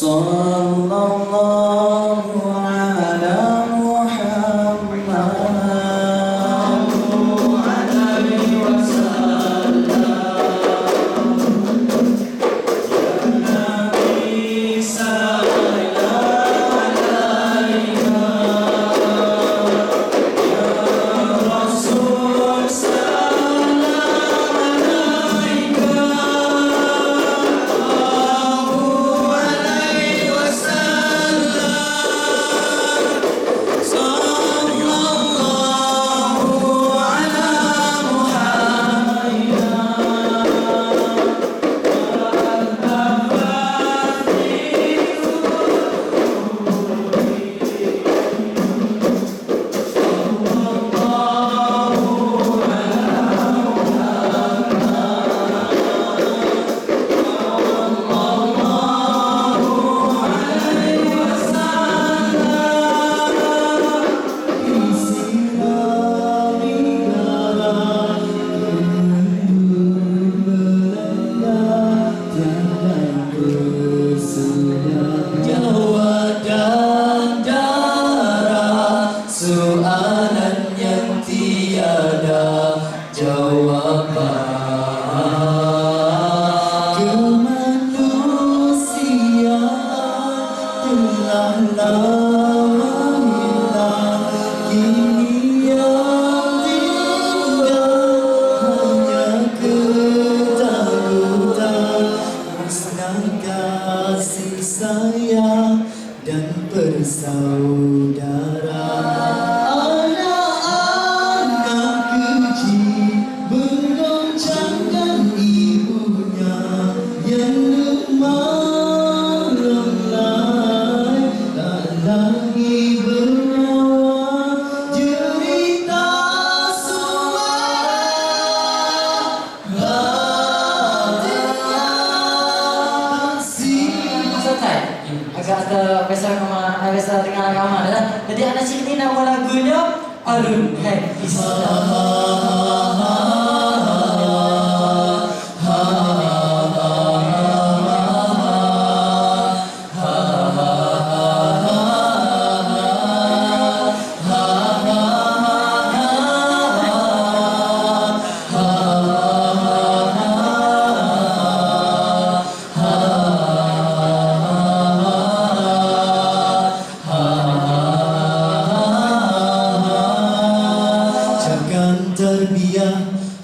صلى الله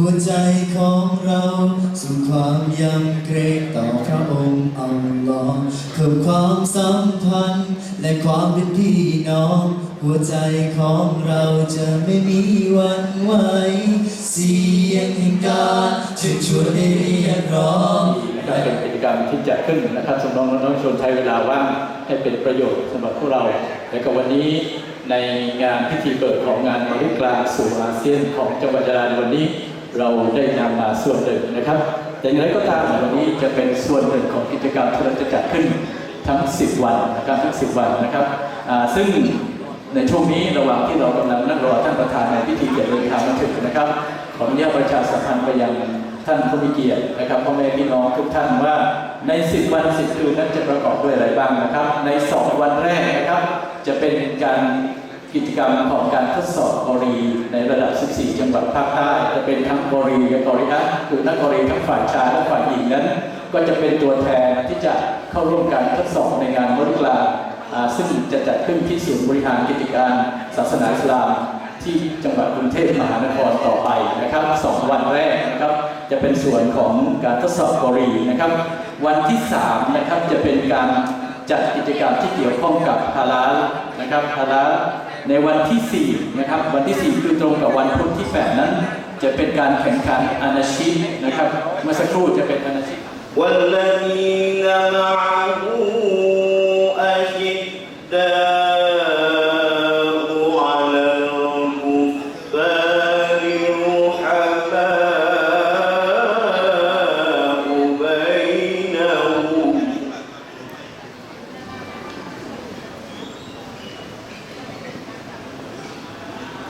หัวใจของเราสู่ความยำเกรงต่อพระองค์อัลลอฮ์เพิ่มความสัมพันธ์ และความเป็นพี่น้อง หัวใจของเราจะไม่มีวันไหวเสียงแห่งการเชิญชวนให้เรียกร้องนะครับเป็นกิจกรรมที่จัดขึ้นนะครับสำหรับน้องๆชนใช้เวลาว่างให้เป็นประโยชน์สำหรับพวกเรา และก็วันนี้ในงานพิธีเปิดของงานมาริกลางสู่อาเซียนของจังหวัดยะลาในวันนี้ เราได้นำมาส่วนหนึ่งนะครับ แต่อย่างไรก็ตามวันนี้จะเป็นส่วนหนึ่งของกิจกรรมที่เราจะจัดขึ้นทั้ง 10 วันนะครับทั้ง 10 วันนะครับซึ่งในช่วงนี้ระหว่างที่เรากำลังนั่งรอท่านประธานในพิธีเกียรติเดินทางมาถึงนะครับขออนุญาตประชาสัมพันธ์ไปยังท่านผู้มีเกียรตินะครับพ่อแม่พี่น้องทุกท่านว่าใน 10 วัน 10 คืนนั้นจะประกอบด้วยอะไรบ้างนะครับ ใน 2 วันแรกนะครับ จะเป็นการ กิจกรรมของการทดสอบบรีในระดับ 14 จังหวัดภาคใต้จะเป็นทั้งบรีและกอริอะคือทั้งบรีทั้งฝ่ายชายและฝ่ายหญิงนั้น ก็จะเป็นตัวแทนที่จะเข้าร่วมการทดสอบในงานมริกลาซึ่งจะจัดขึ้นที่ศูนย์บริหารกิจการศาสนาอิสลามที่จังหวัดกรุงเทพมหานครต่อไปนะครับสองวันแรกนะครับจะเป็นส่วนของการทดสอบบรีนะครับ วันที่3นะครับจะเป็นการจัดกิจกรรมที่เกี่ยวข้องกับฮาลาลนะครับฮาลาล ในวันที่4นะครับวันที่ 4 คือตรงกับวันพุธที่ 8 นั้น จะเป็นการแข่งขันอานาชินะครับ เมื่อสักครู่จะเป็นอานาชิ والذين معه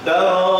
Então.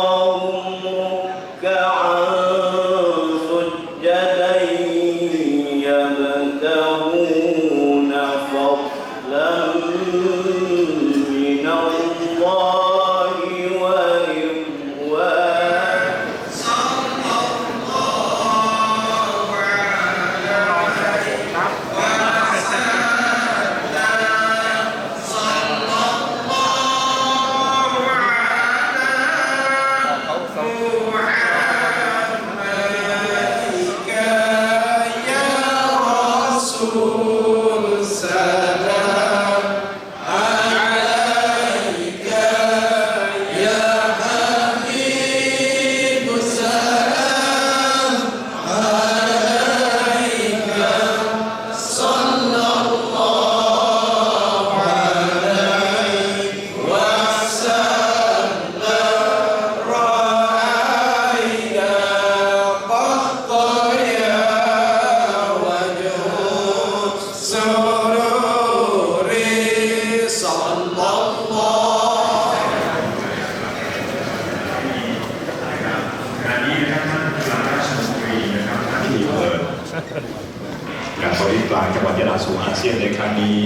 สู่อาเซียนในครั้งนี้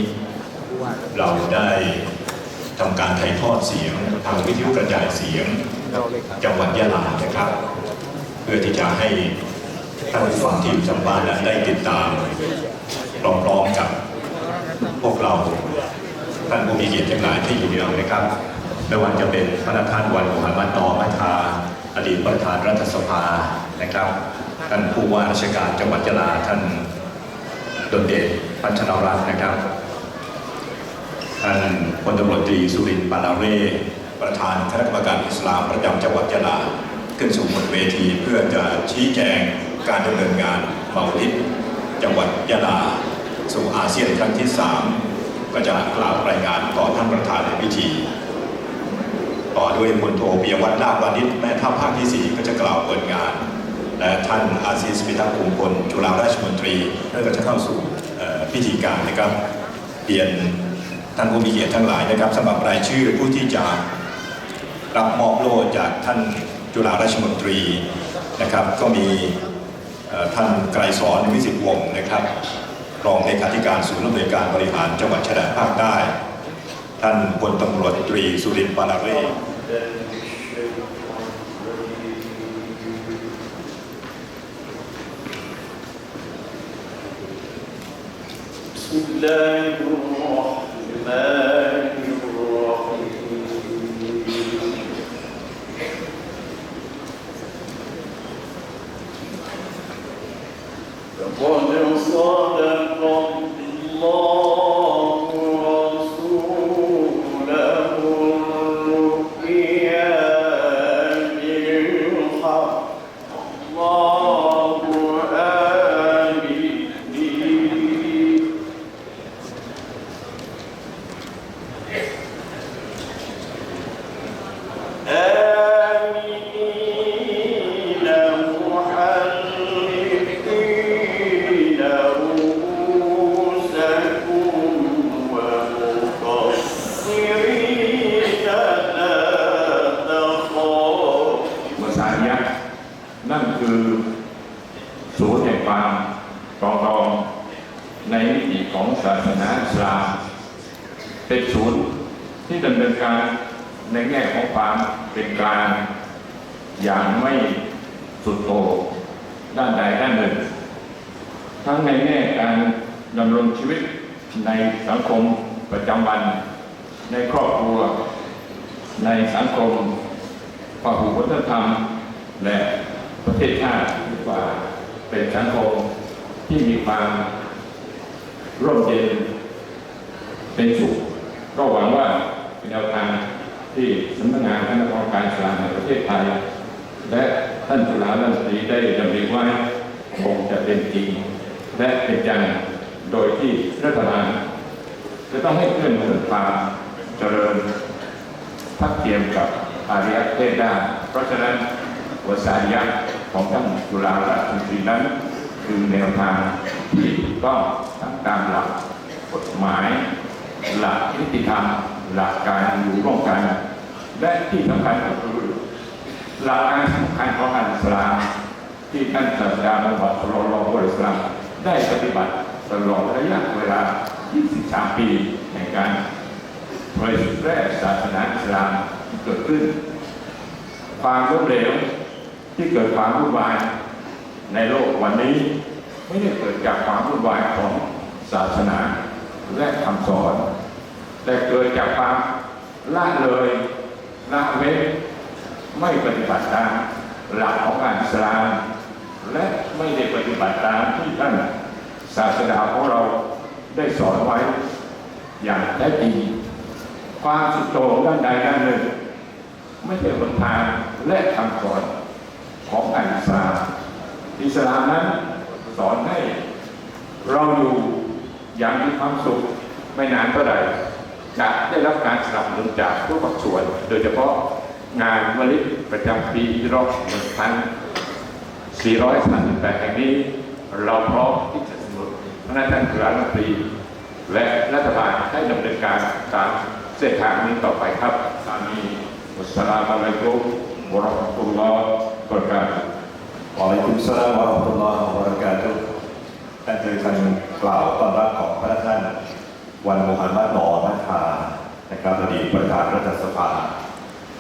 เราได้ทำการถ่ายทอดเสียงทางวิทยุกระจายเสียงจังหวัดยะลานะครับ เพื่อที่จะให้ท่านผู้ฟังที่อยู่ทางบ้านนั้นได้ติดตามพร้อมๆกับพวกเราท่านผู้มีเกียรติทั้งหลายที่อยู่ในเรานะครับไม่ว่าจะเป็นพระนาท่านวันมุฮัมมัดนอมัทาอดีตประธานรัฐสภานะครับท่านผู้ว่าราชการจังหวัดยะลาท่าน ดลเดชพัชรรัตน์นะครับท่านพลตำรวจตรีสุรินทร์ปานาเรศประธานคณะกรรมการอิสลามประจำจังหวัดยะลา ขึ้นสู่บนเวทีเพื่อจะชี้แจงการดำเนินงานเมาลิดจังหวัดยะลา สู่อาเซียนครั้งที่ 3 ก็จะกล่าวรายงานต่อท่านประธานในพิธี ต่อด้วยพลโทปิยวัฒน์ลาภวานิชแม่ทัพภาคที่ 4 ก็จะกล่าวเปิดงาน และท่านอาซีสพิทักษ์คุมพลจุฬาราชมนตรีก็จะเข้าสู่พิธีการนะครับเรียนท่านผู้มีเกียรติทั้งหลายนะครับสำหรับรายชื่อผู้ที่จะรับมอบโล่จากท่านจุฬาราชมนตรีนะครับ ก็มีท่านไกรสอนวิสิตวงศ์นะครับรองเลขาธิการศูนย์อำนวยการบริหารจังหวัดชายแดนภาคใต้ ท่านพลตำรวจตรีสุรินทร์ปานาเร الله الرحمن เป็นศูนย์ที่ดำเนินการในแง่ของความเป็นกลางอย่างไม่สุดโต่งด้านใดด้านหนึ่ง ทั้งในแง่การดำรงชีวิตในสังคมประจำวัน ในครอบครัว ในสังคมพหุวัฒนธรรม และประเทศชาติดีกว่าเป็นสังคมที่มีความร่มเย็นเป็นสุข ก็หวังว่าเป็นแนวทางที่สำนักงานคณะกรรมการสลามแห่งประเทศไทย และท่านจุฬาลันตรีได้ดำริไว้คงจะเป็นจริง และเป็นจังโดยที่รัฐบาลจะต้องให้เพื่อนเกิดความเจริญทัดเทียมกับอาริยเทศได้เพราะฉะนั้นวสายัของท่านจุฬาราชมนตรีนั้น คือแนวทางที่ต้องทั้งตามหลักกฎหมาย หลักนิติธรรมหลักการอยู่ร่วมกัน และที่สำคัญก็คือหลักการสำคัญของอันสลามที่ท่านศาสดามุฮัมมัดสุลลัลลอฮุอะลัยฮิวะซัลลัมได้ปฏิบัติตลอดระยะเวลา 23 ปีในการเผยแพร่ศาสนาอิสลามเกิดขึ้น ความล้มเหลวที่เกิดความวุ่นวายในโลกวันนี้ ไม่ได้เกิดจากความวุ่นวายของศาสนา และคำสอน แต่เกิดจากความละเลยละเว้นไม่ปฏิบัติตามหลักของการอิสลามและไม่ได้ปฏิบัติตามที่ท่านศาสดาของเราได้สอนไว้อย่างแท้จริงความสุดโต่งด้านใดด้านหนึ่ง ไม่ใช่หนทางและคำสอนของอันอิสลามอิสลามนั้นสอนให้เราอยู่ อย่างมีความสุขไม่นานเท่าไหร่จะได้รับการสนับสนุนจากทุกภาคส่วน โดยเฉพาะงานมะลิประจำปีรอบหนึ่งพัน438แห่งนี้ เราพร้อมที่จะสนับสนุนคณะท่านคณะรัฐมนตรี และรัฐบาลให้ดำเนินการตามเส้นทางนี้ต่อไปครับ สามีอัสลามอะลัยกุมวะราะห์ตุลลอฮ์วะบะเราะกาตุฮ์วะอะลัยกุมสลามวะราะห์ตุลลอฮ์วะบะเราะกาตุฮ์ วันโมฮัมหมัดนอนัทานะครับอดีตประธานรัฐสภา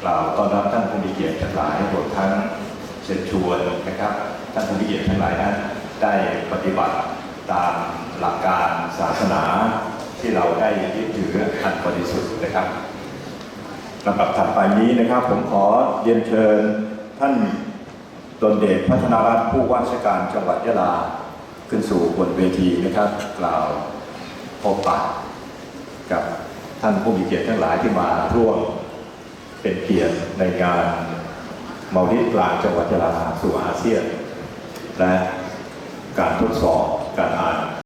กล่าวต้อนรับท่านผู้มีเกียรติทั้งหลายรวมทั้งเชิญชวนนะครับ ท่านผู้มีเกียรติทั้งหลายนั้นได้ปฏิบัติตามหลักการศาสนาที่เราได้ยึดถืออันบริสุทธิ์นะครับลำดับถัดไปนี้นะครับ ผมขอเรียนเชิญท่านดลเดชพัฒนารัตน์ผู้ว่าราชการจังหวัดยะลาขึ้นสู่บนเวทีนะครับ กล่าวพบปะ กับท่านผู้มีเกียรติทั้งหลายที่มาร่วมเป็นเกียรติในการเมาดิกลางจังหวัดยะลาสู่อาเซียน และการทดสอบ